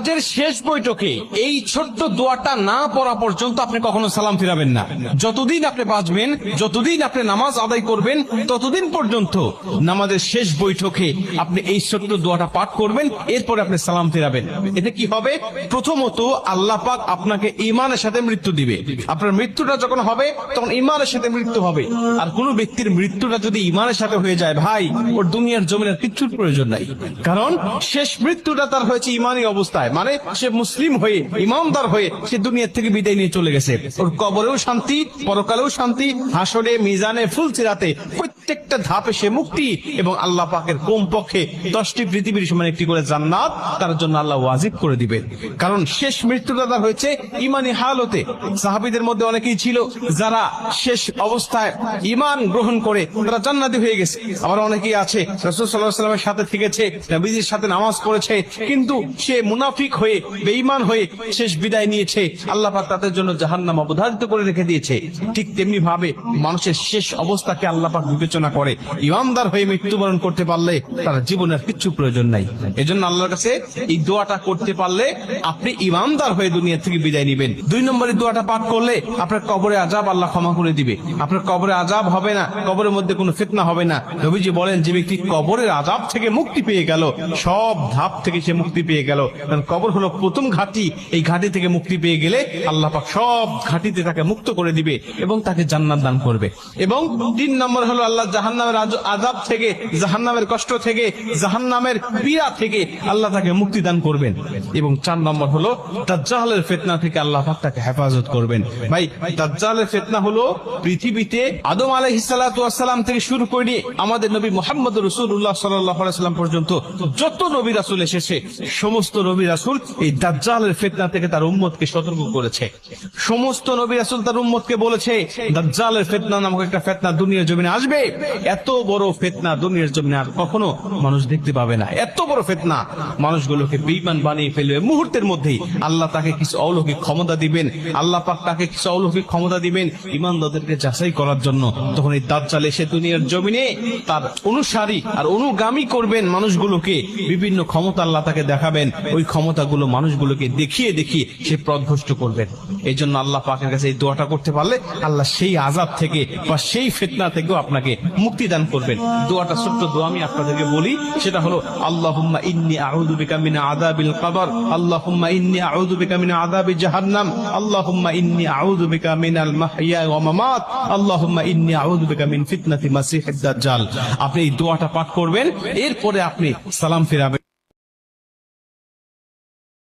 নামাজের শেষ বৈঠকে এই ছোট্ট দোয়াটা না পড়া পর্যন্ত আপনি কখনো সালাম ফিরাবেন না। যতদিন আপনি বাঁচবেন, যতদিন আপনি নামাজ আদায় করবেন, ততদিন পর্যন্ত নামাজের শেষ বৈঠকে আপনি এই ছোট্ট দোয়াটা পাঠ করবেন, এরপরে আপনি সালাম ফিরাবেন। এতে কি হবে? প্রথমত আল্লাহ পাক আপনাকে ইমানের সাথে মৃত্যু দিবে। আপনার মৃত্যুটা যখন হবে, তখন ইমানের সাথে মৃত্যু হবে। আর কোন ব্যক্তির মৃত্যুটা যদি ইমানের সাথে হয়ে যায়, ভাই, ওর দুনিয়ার জমিনের কিচ্ছুর প্রয়োজন নাই। কারণ শেষ মৃত্যুটা তার হয়েছে ইমানি অবস্থায়। মানে সে মুসলিম হয়ে, ইমামদার হয়ে সে দুনিয়ার থেকে বিদায় নিয়ে চলে গেছে। ওর কবরেও শান্তি, পরকালেও শান্তি, হাসরে, মিজানে, ফুলচিরাতে প্রত্যেকটা ধাপে সে মুক্তি এবং আল্লাহ পাকের কম পক্ষে দশটি পৃথিবীর সমান একটি করে জান্নাত তার জন্য আল্লাহ ওয়াজিব করে দিবেন। কারণ শেষ মৃত্যুটা তার হয়েছে ইমানি হালতে। সাহাবিদের মধ্যে অনেকেই ছিল যারা শেষ অবস্থায় ইমান গ্রহণ করে তারা জান্নাতি হয়ে গেছে। আবার অনেকেই আছে, রসুল সাল্লাহ সাল্লামের সাথে থেকেছে, নবীজির সাথে নামাজ পড়েছে, কিন্তু সে মুনাফিক হয়ে, বেঈমান হয়ে শেষ বিদায় নিয়েছে। আল্লাহ পাক তাদের জন্য জাহান্নাম অবধারিত করে রেখে দিয়েছে। ঠিক তেমনি ভাবে মানুষের শেষ অবস্থাকে আল্লাহ পাক বিবেচনা করে ইমামদার হয়ে মৃত্যুবরণ করতে পারলে তার জীবনের কিচ্ছু প্রয়োজন নাই। এজন্য আল্লাহর কাছে এই দোয়াটা করতে পারলে আপনি ইমামদার হয়ে দুনিয়া থেকে বিদায় নেবেন। দুই নম্বরের দোয়াটা পাঠ করলে আপনার কবরে আজাব আল্লাহ ক্ষমা করে দিবে। আপনার কবরে আজাব হবে না, কবরের মধ্যে কোনো ফিতনা হবে না। নবীজি বলেন, যে ব্যক্তি কবরের আজাব থেকে মুক্তি পেয়ে গেল, সব ধাপ থেকে সে মুক্তি পেয়ে গেল। কারণ কবর হলো প্রথম ঘাটি। এই ঘাটি থেকে মুক্তি পেয়ে গেলে আল্লাহ পাক সব ঘাটিতে তাকে মুক্ত করে দিবে এবং তাকে জান্নাত দান করবে। এবং তিন নম্বর হলো আল্লাহ জাহান্নামের আজ- আজাব থেকে, জাহান্নামের কষ্ট থেকে, জাহান্নামের পীড়া থেকে আল্লাহ তাকে মুক্তি দান করবেন। এবং চার নম্বর হলো, দাজ্জালের ফিতনা থেকে আল্লাহ তাকে হেফাজত করবেন। ভাই, দাজ্জালের ফিতনা হলো পৃথিবীতে আদম সালাতু সালাম থেকে শুরু করে আমাদের নবী মোহাম্মদ সাল্লাল্লাহু সাল্লাম পর্যন্ত যত নবী রাসূল এসেছে, সমস্ত নবী রাসুল এই দাজ্জালের ফিতনা থেকে তার উম্মতকে সতর্ক করেছে। সমস্ত নবী রাসূল তার উম্মতকে বলেছে, দাজ্জালের ফিতনা নামক একটা ফিতনা দুনিয়ার জমিনে আসবে। এত বড় ফিতনা দুনিয়ার জমিনে আর কখনো মানুষ দেখতে পাবে না। এত বড় ফিতনা। মানুষগুলোকে বেঈমান বানিয়ে ফেলবে। মুহূর্তের মধ্যেই আল্লাহ তাকে কিছু অলৌকিক ক্ষমতা দিবেন। আল্লাহ পাক তাকে কিছু অলৌকিক ক্ষমতা দিবেন ইমানদারদেরকে যাচাই করার জন্য। তখন এই দাজ্জাল এসে দুনিয়ার জমিনে তার অনুসারী আর অনুগামী করবেন মানুষগুলোকে। বিভিন্ন ক্ষমতা আল্লাহ তাকে দেখাবেন। ওই ক্ষমতাগুলো মানুষগুলোকে দেখিয়ে দেখিয়ে সে প্রদভষ্ট করবেন। এই জন্য আল্লাহ পাকের কাছে এই দোয়াটা করতে পারলে আল্লাহ সেই আজাব থেকে বা সেই ফিতনা থেকেও আপনাকে মুক্তি দান করবেন। দোয়াটা ছোট্ট দোয়া আমি আপনাদেরকে বলি, সেটা হলো, আল্লাহুম্মা ইন্নি আউযু বিকা মিন আযাবিল কবর আল্লাহুম্মা ইন্নি আউযু বিকা মিন আযাবি জাহান্নাম আল্লাহুম্মা ইন্নি আউযু বিকা মিনাল মাহইয়া ওয়া মামাত আল্লাহুম্মা ইন্নি আউযু বিকা মিন ফিতনাতি মাসিহিদ দাজ্জাল আপনি এই দোয়াটা পাঠ করবেন, এরপরে আপনি সালাম ফিরাবেন।